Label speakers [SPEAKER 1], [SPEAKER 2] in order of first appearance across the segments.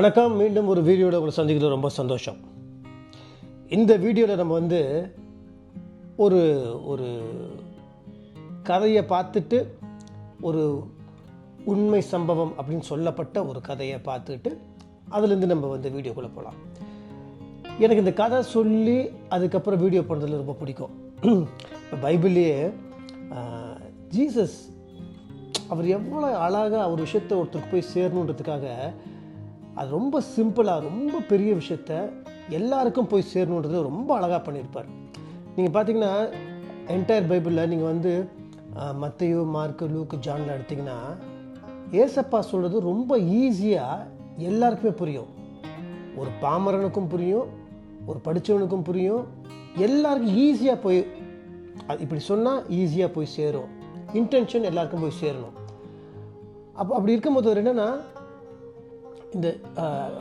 [SPEAKER 1] வணக்கம். மீண்டும் ஒரு வீடியோட உங்களை சந்திக்கிறது ரொம்ப சந்தோஷம். இந்த வீடியோவில் நம்ம வந்து ஒரு ஒரு கதையை பார்த்துட்டு ஒரு உண்மை சம்பவம் அப்படின்னு சொல்லப்பட்ட ஒரு கதையை பார்த்துட்டு அதுலேருந்து நம்ம வந்து வீடியோக்குள்ளே போகலாம். எனக்கு இந்த கதை சொல்லி அதுக்கப்புறம் வீடியோ பண்ணுறதுல ரொம்ப பிடிக்கும். இப்போ பைபிள்லேயே ஜீசஸ் அவர் எவ்வளோ அழகாக ஒரு விஷயத்தை ஒருத்தருக்கு போய் சேரணுன்றதுக்காக அது ரொம்ப சிம்பிளாக ரொம்ப பெரிய விஷயத்த எல்லாருக்கும் போய் சேரணுன்றது ரொம்ப அழகாக பண்ணியிருப்பார். நீங்கள் பார்த்தீங்கன்னா என்டையர் பைபிளில் நீங்கள் வந்து மத்தையோ மார்க்கு லூக்கு ஜானில் எடுத்திங்கன்னா ஏசப்பா சொல்கிறது ரொம்ப ஈஸியாக எல்லாருக்குமே புரியும். ஒரு பாமரனுக்கும் புரியும் ஒரு படித்தவனுக்கும் புரியும். எல்லாருக்கும் ஈஸியாக போய் அது இப்படி சொன்னால் ஈஸியாக போய் சேரும். இன்டென்ஷன் எல்லாருக்கும் போய் சேரணும். அப்போ அப்படி இருக்கும்போது ஒரு என்னென்னா இந்த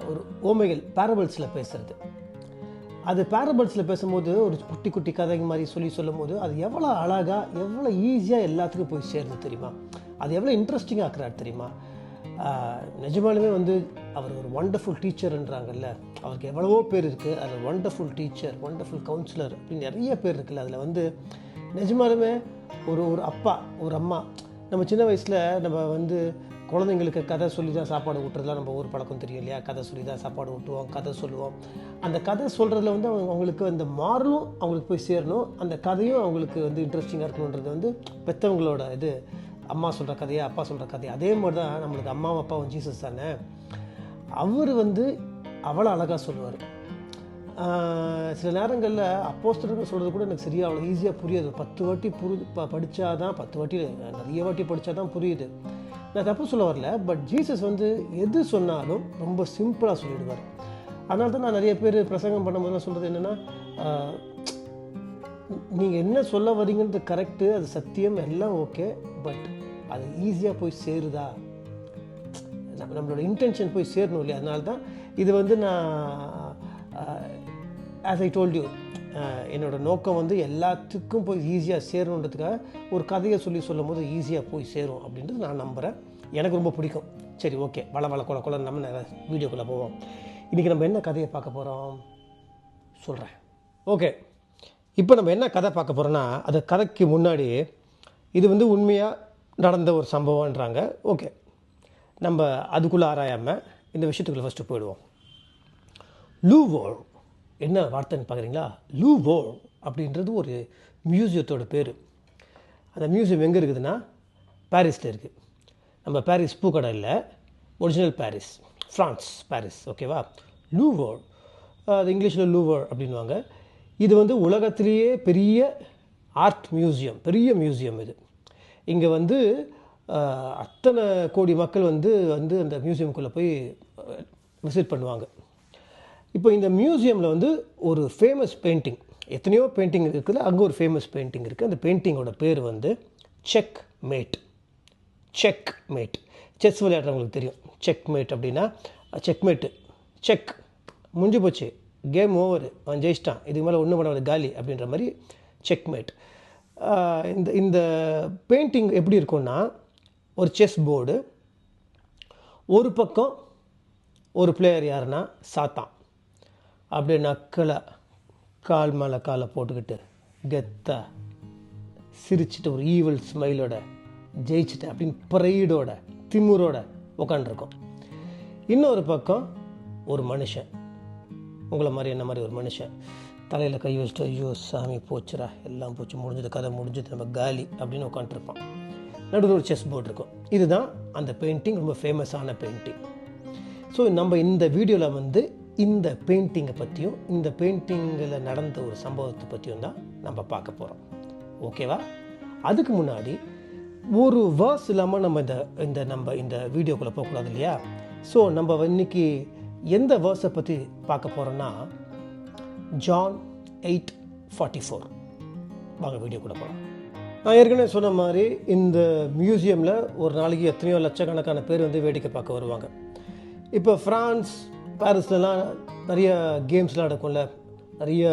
[SPEAKER 1] ஒரு ஓமைகள் பேரபிள்ஸில் பேசுகிறது அது பேரபிள்ஸில் பேசும்போது ஒரு குட்டி குட்டி கதை மாதிரி சொல்லி சொல்லும்போது அது எவ்வளோ அழகாக எவ்வளோ ஈஸியாக எல்லாத்துக்கும் போய் சேருது தெரியுமா? அது எவ்வளோ இன்ட்ரெஸ்டிங்காக ஆக்குறாரு தெரியுமா? நிஜமாலுமே வந்து அவர் ஒரு ஒண்டர்ஃபுல் டீச்சர்ன்றாங்கல்ல அவருக்கு எவ்வளவோ பேர் இருக்குது அதில் ஒண்டர்ஃபுல் டீச்சர் ஒண்டர்ஃபுல் கவுன்சிலர் அப்படின்னு நிறைய பேர் இருக்குல்ல. அதில் வந்து நிஜமாலுமே ஒரு ஒரு அப்பா ஒரு அம்மா. நம்ம சின்ன வயசில் நம்ம வந்து குழந்தைங்களுக்கு கதை சொல்லி தான் சாப்பாடு ஊட்டுறதுலாம் நம்ம ஊர் பழக்கம் தெரியும் இல்லையா? கதை சொல்லி தான் சாப்பாடு ஊட்டுவோம் கதை சொல்லுவோம். அந்த கதை சொல்கிறதுல வந்து அவங்க அவங்களுக்கு அந்த மாறலும் அவங்களுக்கு போய் சேரணும். அந்த கதையும் அவங்களுக்கு வந்து இன்ட்ரெஸ்டிங்காக இருக்கணுன்றது வந்து பெற்றவங்களோட இது. அம்மா சொல்கிற கதையா அப்பா சொல்கிற கதையா. அதே மாதிரி தான் நம்மளுக்கு அம்மாவும் அப்பாவும் ஜீசஸ் தானே? அவர் வந்து அவ்வளோ அழகாக சொல்லுவார். சில நேரங்களில் அப்போஸ்தலர்கள் சொல்கிறது கூட எனக்கு சரியாக அவ்வளோ ஈஸியாக புரியாது. பத்து வாட்டி புரி ப படித்தாதான் பத்து வாட்டி நிறைய வாட்டி படித்தா தான் புரியுது. நான் தப்பு சொல்ல வரல பட் ஜீசஸ் வந்து எது சொன்னாலும் ரொம்ப சிம்பிளாக சொல்லிடுவார். அதனால தான் நான் நிறைய பேர் பிரசங்கம் பண்ணும்போதெல்லாம் சொல்கிறது என்னென்னா நீங்கள் என்ன சொல்ல வரீங்கன்றது கரெக்டு அது சத்தியம் எல்லாம் ஓகே பட் அது ஈஸியாக போய் சேருதா? நம்மளோட இன்டென்ஷன் போய் சேரணும் இல்லையா? அதனால தான் இது வந்து நான் ஆஸ் ஐ டோல்ட் யூ என்னோடய நோக்கம் வந்து எல்லாத்துக்கும் போய் ஈஸியாக சேரணுன்றதுக்காக ஒரு கதையை சொல்லி சொல்லும் போது ஈஸியாக போய் சேரும் அப்படின்றது நான் நம்புகிறேன் எனக்கு ரொம்ப பிடிக்கும். சரி ஓகே. வள வள கொல கொல நம்ம வீடியோக்குள்ளே போவோம். இன்றைக்கி நம்ம என்ன கதையை பார்க்க போகிறோம் சொல்கிறேன் ஓகே. இப்போ நம்ம என்ன கதை பார்க்க போகிறோன்னா அது கதைக்கு முன்னாடி இது வந்து உண்மையாக நடந்த ஒரு சம்பவம்ன்றாங்க. ஓகே. நம்ம அதுக்குள்ளே ஆராயாமல் இந்த விஷயத்துக்குள்ளே ஃபஸ்ட்டு போயிடுவோம். லூவோல் என்ன வார்த்தைன்னு பார்க்குறீங்களா? லூவோல் அப்படின்றது ஒரு மியூசியத்தோட பேர். அந்த மியூசியம் எங்கே இருக்குதுன்னா பாரிஸில் இருக்குது நம்ம பாரிஸ் பூக்கடை இல்லை ஒரிஜினல் பாரிஸ் ஃப்ரான்ஸ் பாரிஸ் ஓகேவா லூவர் அது இங்கிலீஷில் லூவர் அப்படின்வாங்க இது வந்து உலகத்திலேயே பெரிய ஆர்ட் மியூசியம் பெரிய மியூசியம் இது. இங்கே வந்து அத்தனை கோடி மக்கள் வந்து வந்து அந்த மியூசியம்குள்ளே போய் விசிட் பண்ணுவாங்க. இப்போ இந்த மியூசியமில் வந்து ஒரு ஃபேமஸ் பெயிண்டிங் எத்தனையோ பெயிண்டிங் இருக்குது. அங்கே ஒரு ஃபேமஸ் பெயிண்டிங் இருக்குது அந்த பெயிண்டிங்கோட பேர் வந்து check mate check mate chess விளையாடுறவங்களுக்கு தெரியும். செக் மேட் அப்படின்னா செக்மேட்டு செக் முடிஞ்சு போச்சு. கேம் ஓவர் அவன் ஜெயிச்சிட்டான். இதுக்கு மேலே ஒன்றும் பண்ண காலி அப்படின்ற மாதிரி செக் மேட் இந்த இந்த பெயிண்டிங் எப்படி இருக்கும்னா ஒரு செஸ் போர்டு ஒரு பக்கம் ஒரு பிளேயர் யாருன்னா சாத்தான். அப்படியே நக்கலை கால் மேலே காலை போட்டுக்கிட்டு கெத்த சிரிச்சிட்டு ஒரு ஈவல் ஸ்மைலோட ஜெயிச்சிட்டேன் அப்படின்னு ப்ரைடோட திமிரோட உட்காந்துருக்கோம் இன்னொரு பக்கம் ஒரு மனுஷன். உங்களை மாதிரி என்ன மாதிரி ஒரு மனுஷன்? தலையில் கை வச்சுட்டு ஐயோ சாமி போச்சுரா எல்லாம் போச்சு. முடிஞ்சது கதை முடிஞ்சது. நம்ம காலி. அப்படின்னு உட்காந்துருப்பான் நடுவில் ஒரு செஸ் போர்டு இருக்கும். இதுதான் அந்த பெயிண்டிங் ரொம்ப ஃபேமஸான பெயிண்டிங் ஸோ நம்ம இந்த வீடியோவில் வந்து இந்த பெயிண்டிங்கை பற்றியும் இந்த பெயிண்டிங்கில் நடந்த ஒரு சம்பவத்தை பற்றியும் தான் நம்ம பார்க்க போகிறோம் ஓகேவா அதுக்கு முன்னாடி ஒரு வேர்ஸ் இல்லாமல் நம்ம இந்த இந்த நம்ம இந்த வீடியோக்குள்ளே போகக்கூடாது இல்லையா? ஸோ நம்ம இன்னைக்கு எந்த வேர்ஸை பற்றி பார்க்க போகிறோன்னா ஜான் எயிட் ஃபார்ட்டி ஃபோர் வாங்க வீடியோக்குள்ளே போகலாம் நான் ஏற்கனவே சொன்ன மாதிரி இந்த மியூசியமில் ஒரு நாளைக்கு எத்தனையோ லட்சக்கணக்கான பேர் வந்து வேடிக்கை பார்க்க வருவாங்க. இப்போ ஃப்ரான்ஸ் பாரிஸ்லலாம் நிறைய கேம்ஸ்லாம் நடக்கும்ல. நிறைய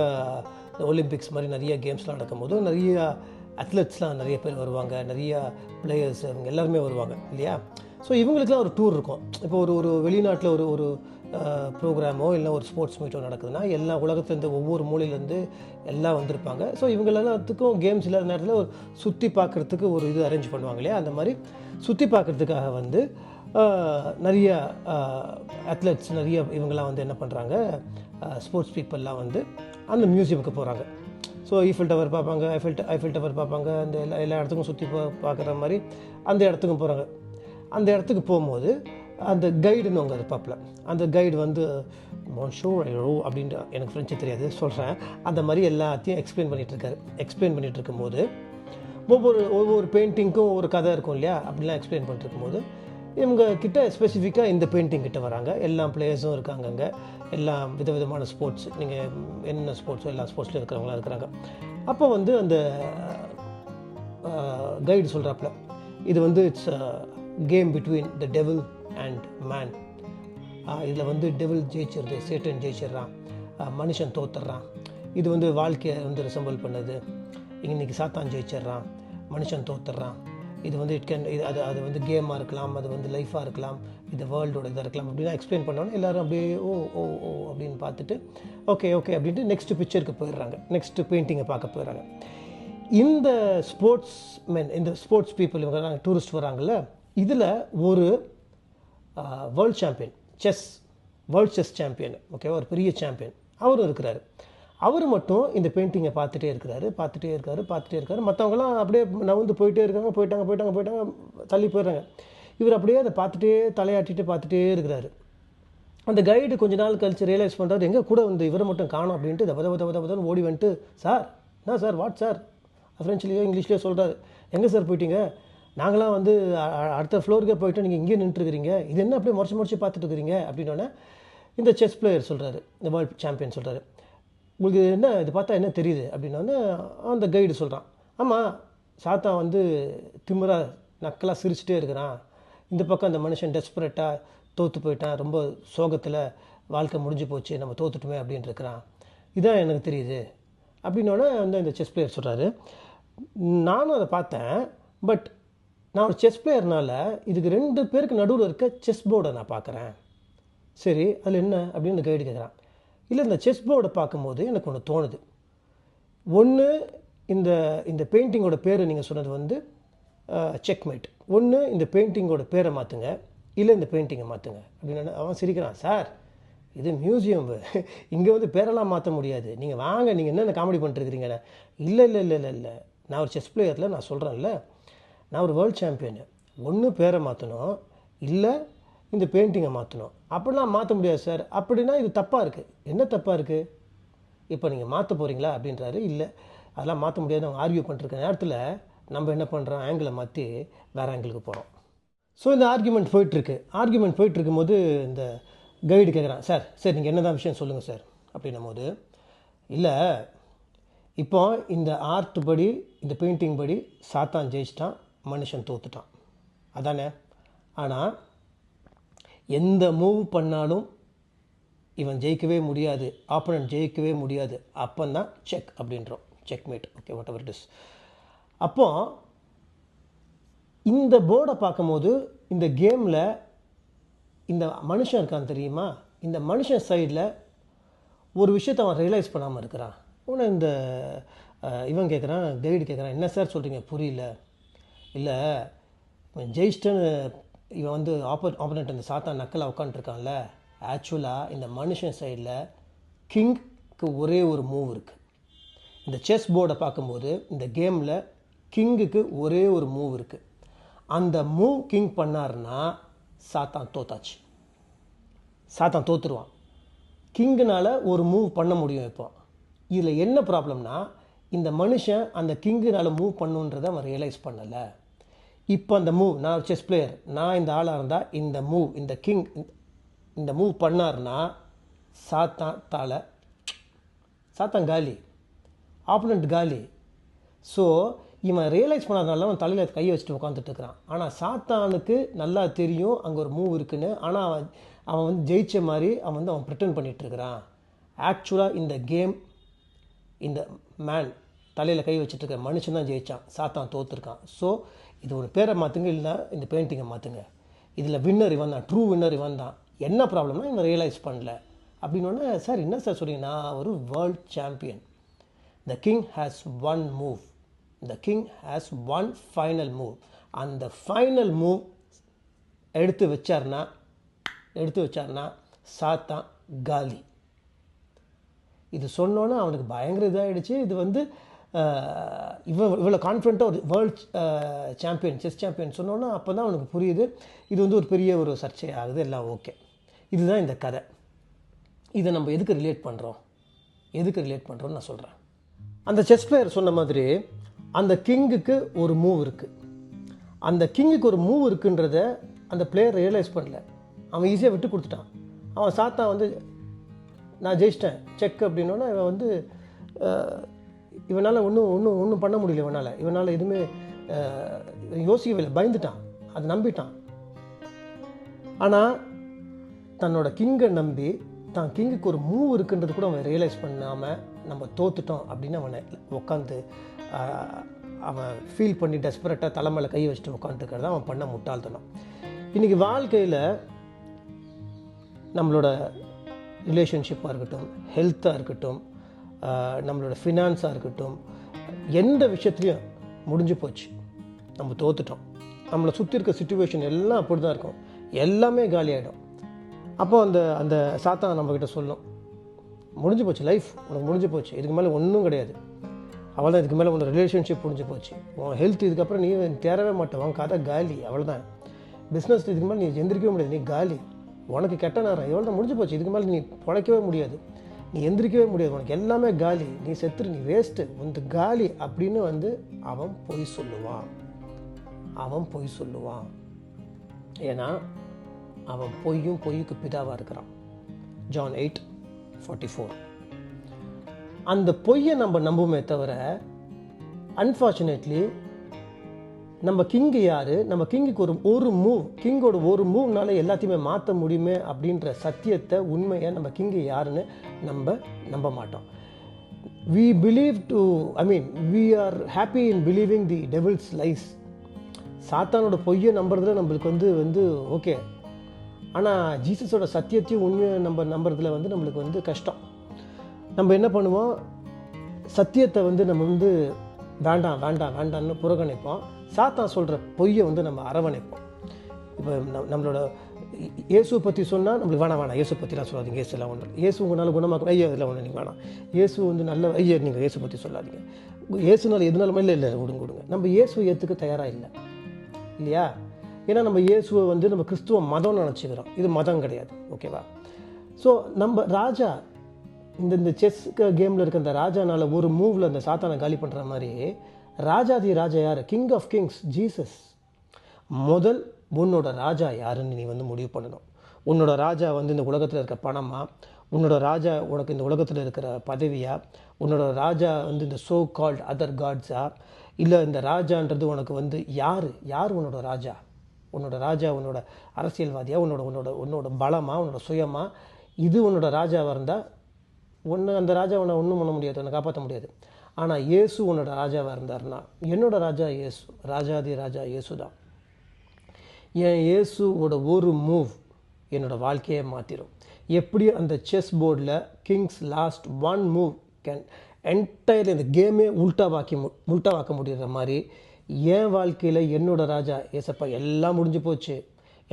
[SPEAKER 1] ஒலிம்பிக்ஸ் மாதிரி நிறைய கேம்ஸ்லாம் நடக்கும்போது நிறைய அத்லெட்ஸ்லாம் நிறைய பேர் வருவாங்க நிறைய பிளேயர்ஸ் இவங்க எல்லாருமே வருவாங்க இல்லையா? ஸோ இவங்களுக்குலாம் ஒரு டூர் இருக்கும். இப்போ ஒரு ஒரு வெளிநாட்டில் ஒரு ஒரு ப்ரோக்ராமோ இல்லை ஒரு ஸ்போர்ட்ஸ் மீட்டோ நடக்குதுன்னா எல்லா உலகத்துலேருந்து ஒவ்வொரு மூலையிலேருந்து எல்லாம் வந்திருப்பாங்க. ஸோ இவங்க எல்லாத்துக்கும் கேம்ஸ் இல்லாத நேரத்தில் ஒரு சுற்றி பார்க்குறதுக்கு ஒரு இது அரேஞ்ச் பண்ணுவாங்க இல்லையா? அந்த மாதிரி சுற்றி பார்க்குறதுக்காக வந்து நிறைய அத்லெட்ஸ் நிறைய இவங்கெல்லாம் வந்து என்ன பண்ணுறாங்க ஸ்போர்ட்ஸ் பீப்புளெலாம் வந்து அந்த மியூசியமுக்கு போகிறாங்க ஸோ ஈஃபில் டவர் பார்ப்பாங்க ஐஃபில் ஐஃபில் டவர் பார்ப்பாங்க அந்த எல்லா எல்லா இடத்துக்கும் சுற்றி பா பார்க்குற மாதிரி அந்த இடத்துக்கும் போகிறாங்க அந்த இடத்துக்கு போகும்போது அந்த கைடுன்னு அவங்க இருப்பாப்புல அந்த கைடு வந்து ஷோ அப்படின்ட்டு எனக்கு ஃப்ரெஞ்சு தெரியாது சொல்கிறேன் அந்த மாதிரி எல்லாத்தையும் எக்ஸ்பிளைன் பண்ணிகிட்ருக்காரு எக்ஸ்பிளைன் பண்ணிகிட்டு இருக்கும்போது ஒவ்வொரு ஒவ்வொரு பெயிண்டிங்க்கும் ஒரு கதை இருக்கும் இல்லையா? அப்படிலாம் எக்ஸ்பிளைன் பண்ணிட்டு இருக்கும்போது இவங்க கிட்ட ஸ்பெசிஃபிக்காக இந்த பெயிண்டிங் கிட்ட வராங்க. எல்லா பிளேயர்ஸும் இருக்காங்க அங்கே எல்லா விதவிதமான ஸ்போர்ட்ஸ் நீங்கள் என்ன ஸ்போர்ட்ஸோ எல்லா ஸ்போர்ட்ஸ்லையும் இருக்கிறவங்களாம் இருக்கிறாங்க. அப்போ வந்து அந்த கைடு சொல்கிறாப்புல இது வந்து it's game between the devil and man இதில் வந்து டெவில் ஜெயிச்சிருது சேட்டன் ஜெயிச்சிடுறான். மனுஷன் தோத்துடுறான். இது வந்து வாழ்க்கையை வந்து ரிசம்பிள் பண்ணுது. இன்னைக்கு சாத்தான் ஜெயிச்சிடுறான். மனுஷன் தோத்துடுறான். இது வந்து இட் கேன் இது அது அது வந்து கேமாக இருக்கலாம் அது வந்து லைஃபாக இருக்கலாம் இது வேர்ல்டோட இதாக இருக்கலாம் அப்படின்னு எக்ஸ்பிளைன் பண்ணோன்னே எல்லோரும் அப்படியே ஓ ஓ ஓ அப்படின்னு பார்த்துட்டு ஓகே ஓகே அப்படின்ட்டு நெக்ஸ்ட்டு பிக்சருக்கு போயிடுறாங்க. நெக்ஸ்ட்டு பெயிண்டிங்கை பார்க்க போயிடுறாங்க. இந்த ஸ்போர்ட்ஸ் மென் இந்த ஸ்போர்ட்ஸ் பீப்புள் இவங்க டூரிஸ்ட் வராங்கல்ல இதில் ஒரு world champion chess world chess champion ஓகேவா ஒரு பெரிய சாம்பியன் அவரும் இருக்கிறாரு. அவர் மட்டும் இந்த பெயிண்டிங்கை பார்த்துட்டே இருக்கிறாரு பார்த்துட்டே இருக்காரு பார்த்துட்டே இருக்காரு. மற்றவங்களாம் அப்படியே நவுந்து போயிட்டே இருக்காங்க போயிட்டாங்க போயிட்டாங்க போயிட்டாங்க தள்ளி போயிடுறாங்க. இவர் அப்படியே அதை பார்த்துட்டே தலையாட்டிட்டு பார்த்துட்டே இருக்கிறாரு. அந்த கைடு கொஞ்ச நாள் கழித்து ரியலைஸ் பண்ணுறாரு எங்கே கூட வந்து இவரை மட்டும் காணும் அப்படின்ட்டு தப தப ஓடி வந்துட்டு சார் என்ன சார் வாட் சார்? ஃப்ரெஞ்சுலேயோ இங்கிலீஷ்லேயோ சொல்கிறாரு எங்கே சார் போயிட்டீங்க? நாங்களாம் வந்து அடுத்த ஃப்ளோருக்கே போயிட்டு நீங்கள் இங்கேயே நின்றுருக்கிறீங்க இது என்ன அப்படியே முறைச்சி முறைச்சி பார்த்துட்டு இருக்கிறீங்க அப்படின்னோடனே இந்த செஸ் பிளேயர் சொல்கிறாரு இந்த வேர்ல்டு சாம்பியன் சொல்கிறாரு உங்களுக்கு என்ன இது பார்த்தா என்ன தெரியுது? அப்படின்னோடனே அந்த கைடு சொல்கிறான் ஆமாம் சாத்தா வந்து திமிரா நக்கலாக சிரிச்சிட்டே இருக்கிறான். இந்த பக்கம் அந்த மனுஷன் டெஸ்பரேட்டாக தோற்று போயிட்டான். ரொம்ப சோகத்தில் வாழ்க்கை முடிஞ்சு போச்சு நம்ம தோத்துட்டுமே அப்படின்ட்டு இருக்கிறான். இதான் எனக்கு தெரியுது. அப்படின்னோடனே வந்து இந்த செஸ் பிளேயர் சொல்கிறாரு நானும் அதை பார்த்தேன். பட் நான் ஒரு செஸ் பிளேயர்னால இதுக்கு ரெண்டு பேருக்கு நடுவில் இருக்க செஸ் போர்டை நான் பார்க்குறேன். சரி அதில் என்ன? அப்படின்னு கைடு கேட்குறான் இல்லை இந்த செஸ் போர்டை பார்க்கும்போது எனக்கு ஒன்று தோணுது. ஒன்று இந்த இந்த பெயிண்டிங்கோட பேர் நீங்கள் சொன்னது வந்து செக்மேட் ஒன்று இந்த பெயிண்டிங்கோட பேரை மாற்றுங்க இல்லை இந்த பெயிண்டிங்கை மாற்றுங்க அப்படின்னு அவன் சிரிக்கிறான். சார் இது மியூசியம் இங்கே வந்து பேரெல்லாம் மாற்ற முடியாது. நீங்கள் வாங்க நீங்கள் என்னென்ன காமெடி பண்ணிட்டுருக்கிறீங்கண்ணே இல்லை இல்லை இல்லை இல்லை இல்லை. நான் ஒரு செஸ் பிளேயரில் நான் சொல்கிறேன்ல நான் ஒரு வேர்ல்ட் சாம்பியனு ஒன்று பேரை மாற்றணும் இல்லை இந்த பெயிண்டிங்கை மாற்றணும் அப்படிலாம் மாற்ற முடியாது சார் அப்படின்னா இது தப்பாக இருக்குது என்ன தப்பாக இருக்குது இப்போ நீங்கள் மாற்ற போகிறீங்களா அப்படின்றாரு. இல்லை. அதெல்லாம் மாற்ற முடியாது. அவங்க ஆர்கியூ பண்ணிருக்க நேரத்தில் நம்ம என்ன பண்ணுறோம் ஆங்கிளை மாற்றி வேறு ஆங்கிளுக்கு போகிறோம் ஸோ இந்த ஆர்கியூமெண்ட் போயிட்டுருக்கு. ஆர்கியூமெண்ட் போயிட்டு இருக்கும்போது இந்த கைடு கேட்குறான் சார் சார் நீங்கள் என்ன தான் விஷயம் சொல்லுங்கள் சார் அப்படின்னும் போது இல்லை. இப்போ இந்த ஆர்ட் படி இந்த பெயிண்டிங் படி சாத்தான் ஜெயிச்சிட்டான். மனுஷன் தோத்துட்டான். அதானே? ஆனால் எந்த மூவ் பண்ணாலும் இவன் ஜெயிக்கவே முடியாது ஆப்பனன்ட் ஜெயிக்கவே முடியாது. அப்போ தான் செக் அப்படின்றோம். Checkmate okay whatever it is அப்போ இந்த போர்டை பார்க்கும்போது இந்த கேமில் இந்த மனுஷன் இருக்கான் தெரியுமா? இந்த மனுஷன் சைடில் ஒரு விஷயத்தை அவன் ரியலைஸ் பண்ணாமல் இருக்கிறான். உடனே இந்த இவன் கேட்குறான் கைடு கேட்குறான் என்ன சார் சொல்கிறீங்க புரியல. இல்லை இவன் ஜெயிச்சிட்டன்னு இவன் வந்து ஆப்போ ஆப்போனண்ட் இந்த சாத்தான் நக்கலாக உட்காந்துருக்கான்ல ஆக்சுவலாக இந்த மனுஷன் சைடில் கிங்க்கு ஒரே ஒரு மூவ் இருக்குது இந்த செஸ் போர்டை பார்க்கும்போது இந்த கேமில் கிங்குக்கு ஒரே ஒரு மூவ் இருக்குது அந்த மூவ் கிங் பண்ணாருன்னா சாத்தான் தோத்தாச்சு. சாத்தான் தோத்துருவான். கிங்குனால் ஒரு மூவ் பண்ண முடியும் இப்போ. இதில் என்ன ப்ராப்ளம்னா இந்த மனுஷன் அந்த கிங்குனால் மூவ் பண்ணுன்றதை அவன் ரியலைஸ் பண்ணலை. இப்போ அந்த மூவ் நான் செஸ் பிளேயர் நான் இந்த ஆளாக இருந்தால் இந்த மூவ் இந்த கிங் இந்த மூவ் பண்ணாருன்னா சாத்தான் தாளை சாத்தான் காலி ஆப்போனண்ட் காலி. ஸோ இவன் ரியலைஸ் பண்ணாதனால அவன் தலையில் கையை வச்சுட்டு உட்காந்துட்டு இருக்கிறான். ஆனால் சாத்தானுக்கு நல்லா தெரியும் அங்கே ஒரு மூவ் இருக்குன்னு. ஆனால் அவன் அவன் வந்து ஜெயிச்ச மாதிரி அவன் வந்து அவன் ப்ரிட்டன் பண்ணிட்டு இருக்கிறான். ஆக்சுவலாக இந்த கேம் இந்த மேன் தலையில் கை வச்சுட்டு இருக்க மனுஷன் தான் ஜெயிச்சான். சாத்தான் தோத்துருக்கான். ஸோ இது ஒரு பேரை மாற்றுங்க இல்லை இந்த பெயிண்டிங்கை மாற்றுங்க இதில் வின்னர் இவன் தான் ட்ரூ வின்னர் இவன் தான். என்ன ப்ராப்ளம்னா இவன் ரியலைஸ் பண்ணல. அப்படின்னோடனே சார் என்ன சார் சொல்றீங்க? நான் ஒரு world champion the king has one move the king has one final move அந்த ஃபைனல் மூவ் எடுத்து வச்சார்னா எடுத்து வச்சார்னா சாத்தான் காலி. இது சொன்னோன்னே அவனுக்கு பயங்கர இதாகிடுச்சு இது வந்து இவன் இவ்வளோ கான்ஃபிடண்ட்டாக ஒரு வேர்ல்ட் சாம்பியன் செஸ் சாம்பியன் சொன்னோன்னா அப்போ தான் அவனுக்கு புரியுது. இது வந்து ஒரு பெரிய ஒரு சர்ச்சை ஆகுது எல்லாம் ஓகே இதுதான் இந்த கதை. இதை நம்ம எதுக்கு ரிலேட் பண்ணுறோம் எதுக்கு ரிலேட் பண்ணுறோம்னு நான் சொல்கிறேன் அந்த செஸ் பிளேயர் சொன்ன மாதிரி அந்த கிங்குக்கு ஒரு மூவ் இருக்குது அந்த கிங்குக்கு ஒரு மூவ் இருக்குன்றத அந்த பிளேயர் ரியலைஸ் பண்ணல. அவன் ஈஸியாக விட்டு கொடுத்துட்டான். அவன் சாத்தா வந்து நான் ஜெயிச்சிட்டேன். செக் அப்படின்னா இவன் வந்து இவனால் ஒன்றும் ஒன்றும் ஒன்றும் பண்ண முடியல இவனால். இவனால் எதுவுமே யோசிக்கவே இல்லை. பயந்துட்டான். அதை நம்பிட்டான். ஆனால் தன்னோட கிங்கை நம்பி தான் கிங்குக்கு ஒரு மூவ் இருக்குன்றது கூட அவன் ரியலைஸ் பண்ணாமல் நம்ம தோத்துட்டோம் அப்படின்னு அவனை உட்காந்து அவன் ஃபீல் பண்ணி டெஸ்பரேட்டாக தலைமையில் கை வச்சுட்டு உட்காந்துருக்கிறத அவன் பண்ண முட்டாள்தனம். இன்றைக்கி வாழ்க்கையில் நம்மளோட ரிலேஷன்ஷிப்பாக இருக்கட்டும் ஹெல்த்தாக இருக்கட்டும் நம்மளோட ஃபினான்ஸாக இருக்கட்டும் எந்த விஷயத்துலையும் முடிஞ்சு போச்சு. நம்ம தோத்துட்டோம். நம்மளை சுற்றி இருக்க சுச்சுவேஷன் எல்லாம் அப்படி தான் இருக்கும். எல்லாமே காலியாகிடும் அப்போ அந்த அந்த சாத்தான் நம்மக்கிட்ட சொல்லும். முடிஞ்சு போச்சு லைஃப் உனக்கு முடிஞ்சு போச்சு. இதுக்கு மேலே ஒன்றும் கிடையாது. அவ்வளோதான் இதுக்கு மேலே உன்னோட ரிலேஷன்ஷிப் முடிஞ்சு போச்சு. உன் ஹெல்த் இதுக்கப்புறம் நீ தேரவே மாட்டேன். உன் கதை காலி. அவ்வளோதான் பிஸ்னஸ் இதுக்கு மேலே நீ எந்திரிக்கவே முடியாது. நீ காலி. உனக்கு கெட்ட நேரம். எவ்வளோ தான் முடிஞ்சு போச்சு. இதுக்கு மேலே நீ பிழைக்கவே முடியாது. நீ எந்திரிக்கவே முடியாது. உனக்கு எல்லாமே காலி. நீ செத்துரு நீ வேஸ்ட்டு உனக்கு காலி அப்படின்னு வந்து அவன் பொய் சொல்லுவான். அவன் பொய் சொல்லுவான். ஏன்னா அவன் பொய்யும் பொய்யுக்கு பிதாவாக இருக்கிறான். ஜான் எயிட் ஃபார்ட்டி ஃபோர் அந்த பொய்யை நம்ம நம்புமே தவிர அன்ஃபார்ச்சுனேட்லி நம்ம கிங்கு யார்? நம்ம கிங்குக்கு ஒரு ஒரு மூவ் கிங்கோட ஒரு மூவ்னால எல்லாத்தையுமே மாற்ற முடியுமே அப்படின்ற சத்தியத்தை உண்மையை நம்ம கிங்கு யாருன்னு நம்ம நம்ப மாட்டோம். We believe to I mean we are happy in believing the devil's lies சாத்தானோட பொய்யை நம்புறதுல நம்மளுக்கு வந்து வந்து ஓகே ஆனால் ஜீசஸோட சத்தியத்தையும் உண்மையை நம்ம நம்புறதுல வந்து நம்மளுக்கு வந்து கஷ்டம். நம்ம என்ன பண்ணுவோம்? சத்தியத்தை வந்து நம்ம வந்து வேண்டாம் வேண்டாம் வேண்டாம்னு புறக்கணிப்போம். சாத்தா சொல்கிற பொய்யை வந்து நம்ம அரவணைப்போம். இப்போ நம்- நம்மளோட இயேசுவை பற்றி சொன்னால் நம்மளுக்கு வேணாம் வேணாம். இயேசு பற்றிலாம் சொல்லாதீங்க. இயேசு எல்லாம் ஒன்று இயேசு உங்களால் குணமாக்கும் ஐயா இதெல்லாம் ஒன்று நீங்கள் வேணாம். இயேசு வந்து நல்ல ஐயா நீங்கள் இயேசு பற்றி சொல்லாதீங்க. இயேசுனால எதுனாலுமே இல்லை இல்லை விடுங்க விடுங்க. நம்ம இயேசுவை ஏற்றுக்க தயாராக இல்லை. இல்லையா? ஏன்னா நம்ம இயேசுவை வந்து நம்ம கிறிஸ்துவ மதம்னு நினச்சிக்கிறோம். இது மதம் கிடையாது. ஓகேவா ஸோ நம்ம ராஜா இந்த இந்த செஸ் கேமில் இருக்க அந்த ராஜானால் ஒரு மூவில் அந்த சாத்தானை காலி பண்ணுற மாதிரி ராஜாதி ராஜா யார்? கிங் ஆஃப் கிங்ஸ் ஜீசஸ் முதல் உன்னோட ராஜா யாருன்னு நீ வந்து முடிவு பண்ணணும். உன்னோட ராஜா வந்து இந்த உலகத்தில் இருக்க பணமா? உன்னோட ராஜா உனக்கு இந்த உலகத்தில் இருக்கிற பதவியா? உன்னோட ராஜா வந்து இந்த சோ கால்ட் அதர் காட்ஸா இல்லை இந்த ராஜான்றது உனக்கு வந்து யார்? யார் உன்னோட ராஜா? உன்னோட ராஜா உன்னோட அரசியல்வாதியா? உன்னோட உன்னோட உன்னோட பலமா? உன்னோட சுயமா? இது உன்னோட ராஜாவாக இருந்தால் ஒன்று அந்த ராஜா உன்னை ஒன்றும் பண்ண முடியாது. உன்னை காப்பாற்ற முடியாது. ஆனால் இயேசு உன்னோட ராஜாவாக இருந்தாருன்னா என்னோட ராஜா இயேசு ராஜாதி ராஜா இயேசு தான் என் இயேசுவோட ஒரு மூவ் என்னோடய வாழ்க்கையை மாற்றிடும் எப்படி அந்த செஸ் போர்டில் kings last one move can entire இந்த கேமே உல்ட்டாவாக்கி மு உல்ட்டாவாக்க முடிகிற மாதிரி என் வாழ்க்கையில் என்னோட ராஜா ஏசப்பா எல்லாம் முடிஞ்சு போச்சு.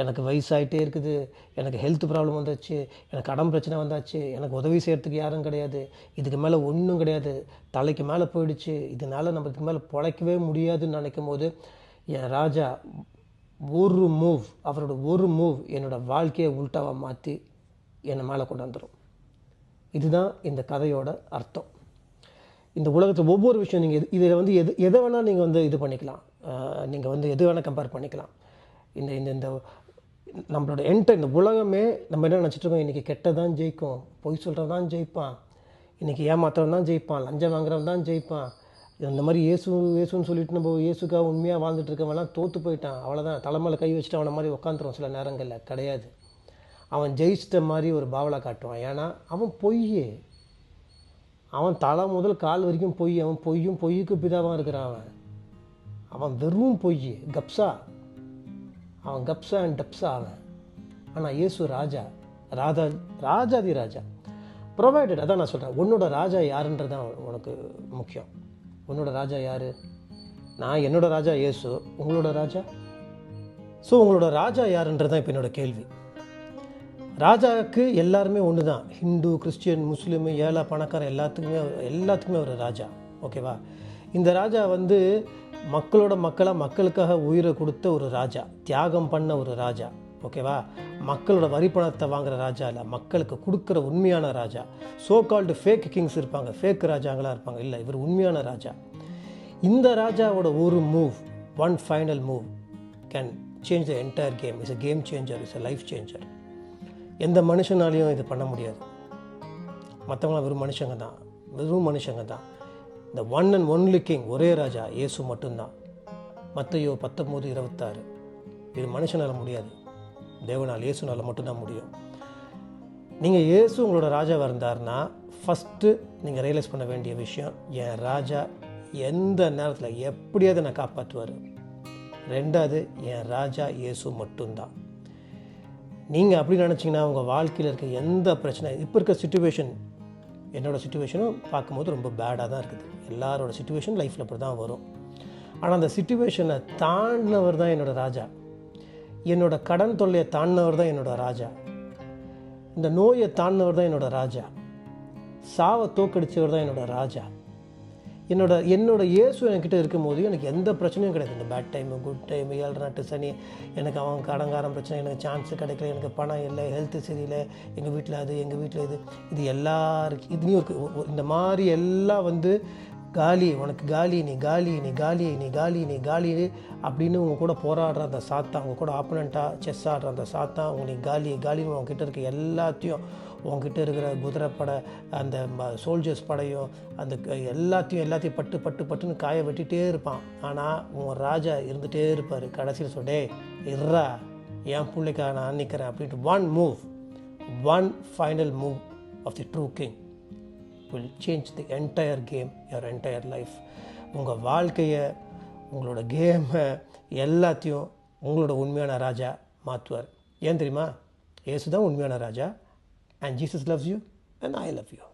[SPEAKER 1] எனக்கு வயசாயிட்டே இருக்குது எனக்கு ஹெல்த் ப்ராப்ளம் வந்துச்சு எனக்கு கடன் பிரச்சனை வந்தாச்சு எனக்கு உதவி செய்கிறதுக்கு யாரும் கிடையாது இதுக்கு மேலே ஒன்றும் கிடையாது தலைக்கு மேலே போயிடுச்சு இதனால் நம்ம இதுக்கு மேலே பிழைக்கவே முடியாதுன்னு நினைக்கும் போது என் ராஜா ஒரு மூவ் அவரோட ஒரு மூவ் என்னோட வாழ்க்கையை உல்ட்டாவாக மாற்றி என்னை மேலே கொண்டு வந்துடும் இதுதான் இந்த கதையோட அர்த்தம். இந்த உலகத்தில் ஒவ்வொரு விஷயம் நீங்கள் இதில் வந்து எது எதை வேணால் நீங்கள் வந்து இது பண்ணிக்கலாம். நீங்கள் வந்து எது வேணால் கம்பேர் பண்ணிக்கலாம். இந்த இந்த இந்த நம்மளோட என்ட இந்த உலகமே நம்ம என்ன நினச்சிட்டு இருக்கோம்? இன்றைக்கி கெட்டதான் ஜெயிக்கும். பொய் சொல்கிறவன் தான் ஜெயிப்பான். இன்றைக்கி ஏமாத்துறவன் தான் ஜெயிப்பான். லஞ்சம் வாங்குறவன் தான் ஜெயிப்பான் இந்த மாதிரி இயேசு இயேசுன்னு சொல்லிட்டு நம்ம இயேசுக்காக உண்மையாக வாழ்ந்துட்டு இருக்கவன்லாம் தோற்று போயிட்டான். அவ்வளோதான் தலைமையில் கை வச்சுட்டு அவனை மாதிரி உட்காந்துருவான் சில நேரங்களில். கிடையாது. அவன் ஜெயிச்சிட்ட மாதிரி ஒரு பாவலா காட்டுவான். ஏன்னா அவன் பொய் அவன் தலை முதல் கால் வரைக்கும் பொய். அவன் பொய்யும் பொய்யுக்கு பிதாவாக இருக்கிறான் அவன். அவன் வெறும் பொய் கப்ஸா அவன் கப்ஸா அண்ட் டப்ஸா அவன். ஆனால் இயேசு ராஜா ராஜா ராஜாதி ராஜா. ப்ரொவைடட் அதான் நான் சொல்கிறேன் உன்னோட ராஜா யாருன்றது தான் உனக்கு முக்கியம். உன்னோட ராஜா யார்? நான் என்னோட ராஜா இயேசு. உங்களோட ராஜா? ஸோ உங்களோட ராஜா யாருன்றது தான் இப்போ என்னோடய கேள்வி. ராஜாவுக்கு எல்லாருமே ஒன்று தான் ஹிந்து கிறிஸ்டியன் முஸ்லீமு ஏழை பணக்காரன் எல்லாத்துக்குமே எல்லாத்துக்குமே ஒரு ராஜா. ஓகேவா? இந்த ராஜா வந்து மக்களோட மக்களாக மக்களுக்காக உயிரை கொடுத்த ஒரு ராஜா தியாகம் பண்ண ஒரு ராஜா ஓகேவா மக்களோட வரி பணத்தை வாங்குற ராஜா இல்லை மக்களுக்கு கொடுக்குற உண்மையான ராஜா. சோ கால்டு ஃபேக் கிங்ஸ் இருப்பாங்க ஃபேக் ராஜாங்களாக இருப்பாங்க. இல்லை இவர் உண்மையான ராஜா. இந்த ராஜாவோட ஒரு move one final move can change the entire game is a game changer is a life changer எந்த மனுஷனாலையும் இது பண்ண முடியாது. மற்றவங்களாம் வெறும் மனுஷங்க தான் வெறும் மனுஷங்க தான் இந்த ஒன் அண்ட் ஒன்லி கிங் ஒரே ராஜா இயேசு மட்டும்தான். மத்தையோ பத்தொம்போது இருபத்தாறு. இது மனுஷனால் முடியாது. தேவனால் இயேசுனால் மட்டும்தான் முடியும். நீங்கள் இயேசு உங்களோட ராஜாவாக இருந்தார்னா ஃபஸ்ட்டு நீங்கள் ரியலைஸ் பண்ண வேண்டிய விஷயம் என் ராஜா எந்த நேரத்தில் எப்படியாவது நான் காப்பாற்றுவார் ரெண்டாவது என் ராஜா இயேசு மட்டும்தான். நீங்கள் அப்படி நினச்சிங்கன்னா உங்கள் வாழ்க்கையில் இருக்க எந்த பிரச்சனை இப்போ இருக்க சுச்சுவேஷன் என்னோடய சுச்சுவேஷனும் பார்க்கும்போது ரொம்ப பேடாக தான் இருக்குது. எல்லாரோட சுச்சுவேஷன் லைஃப்பில் அப்படி தான் வரும். ஆனால் அந்த சுச்சுவேஷனை தாண்டினவர் தான் என்னோடய ராஜா. என்னோட கடன் தொல்லையை தாண்டினவர் தான் என்னோடய ராஜா. இந்த நோயை தாண்டினவர் தான் என்னோடய ராஜா. சாவை தோக்கடிச்சவர் தான் என்னோடய ராஜா. என்னோட என்னோட இயேசு என்கிட்ட இருக்கும்போது எனக்கு எந்த பிரச்சனையும் கிடையாது. இந்த பேட் டைமு குட் டைம் ஏழு நாட்டு சனி எனக்கு அவன் கடங்காரம் பிரச்சனை எனக்கு சான்ஸ் கிடைக்கல எனக்கு பணம் இல்லை ஹெல்த்து சரியில்லை எங்கள் வீட்டில் அது எங்கள் வீட்டில் இது. இது எல்லாருக்கும் இதுலேயும் இருக்கு. இந்த மாதிரி எல்லாம் வந்து காலி உனக்கு காலி நீ காலி நீ காலி நீ காலி நீ காலி அப்படின்னு உங்கள் கூட போராடுற அந்த சாத்தா உங்கள் கூட ஆப்பனண்ட்டாக செஸ் ஆடுற அந்த சாத்தா உங்க நீ காலி காலின்னு உங்ககிட்ட இருக்க எல்லாத்தையும் உங்ககிட்ட இருக்கிற குதிரைப்படை அந்த சோல்ஜர்ஸ் படையும் அந்த க- எல்லாத்தையும் எல்லாத்தையும் பட்டு பட்டு பட்டுன்னு காய வெட்டிகிட்டே இருப்பான். ஆனால் உன் ராஜா இருந்துகிட்டே இருப்பார். கடைசியில் சொல்லே இர்றா என் பிள்ளைக்காக நான் நிற்கிறேன் அப்படின்ட்டு one move one final move of the true king will change the entire game your entire life உங்கள் வாழ்க்கையை உங்களோட கேமை எல்லாத்தையும் உங்களோட உண்மையான ராஜா மாற்றுவார் ஏன் தெரியுமா? இயேசு தான் உண்மையான ராஜா. and Jesus loves you and I love you.